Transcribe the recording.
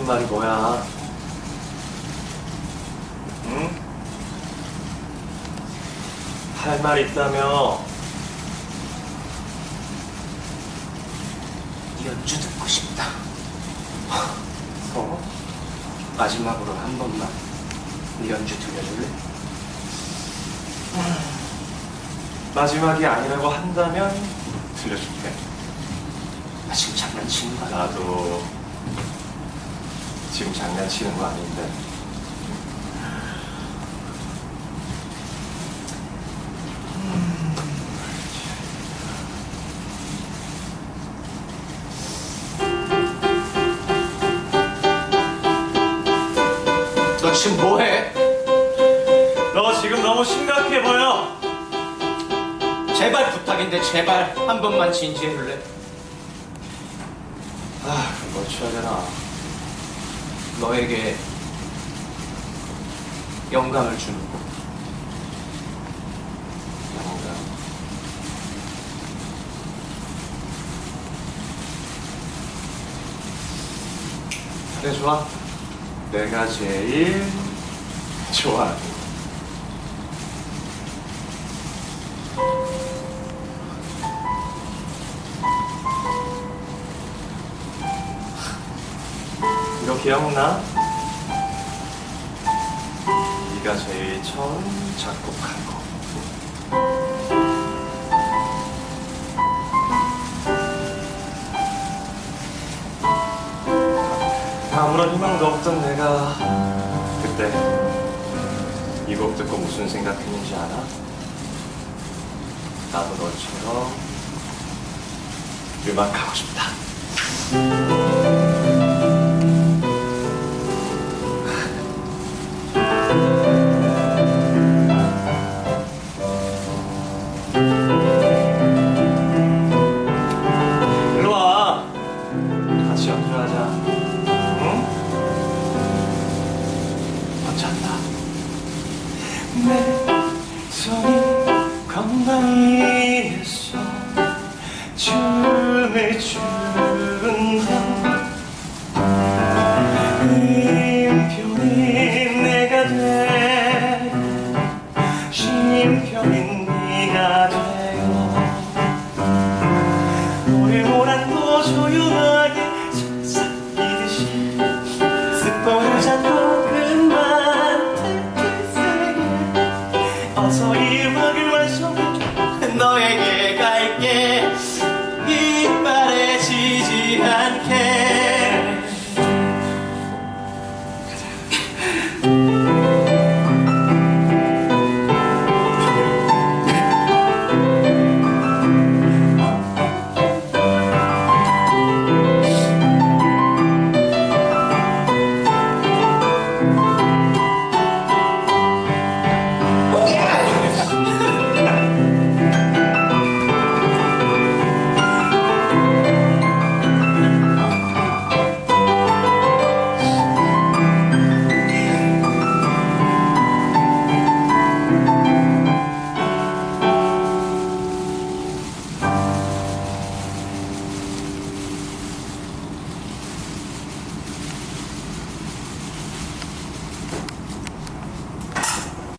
무슨 말이 뭐야? 응? 할 말 있다며? 연주 듣고 싶다. 어? 마지막으로 한 번만 네 연주 들려줄래? 마지막이 아니라고 한다면 들려줄게. 나 지금 장난치는 거야. 나도 지금 장난치는 거 아닌데. 너 지금 뭐해? 너 지금 너무 심각해 보여. 제발 부탁인데 제발 한 번만 진지해줄래? 아, 그걸 쳐야 되나? 너에게 영감을 주는 거. 영감. 그래 좋아. 내가 제일 좋아하는 거. 이거 기억나? 네가 제일 처음 작곡한 거. 아무런 희망도 없던 내가 그때 이 곡 듣고 무슨 생각했는지 알아? 나도 너처럼 음악하고 싶다. 건강 위에서 춤을 추는 임평인 내가 돼 신임평인 네가 돼 이목을 마셔 너에게 갈게. 이빨에 지지 않게.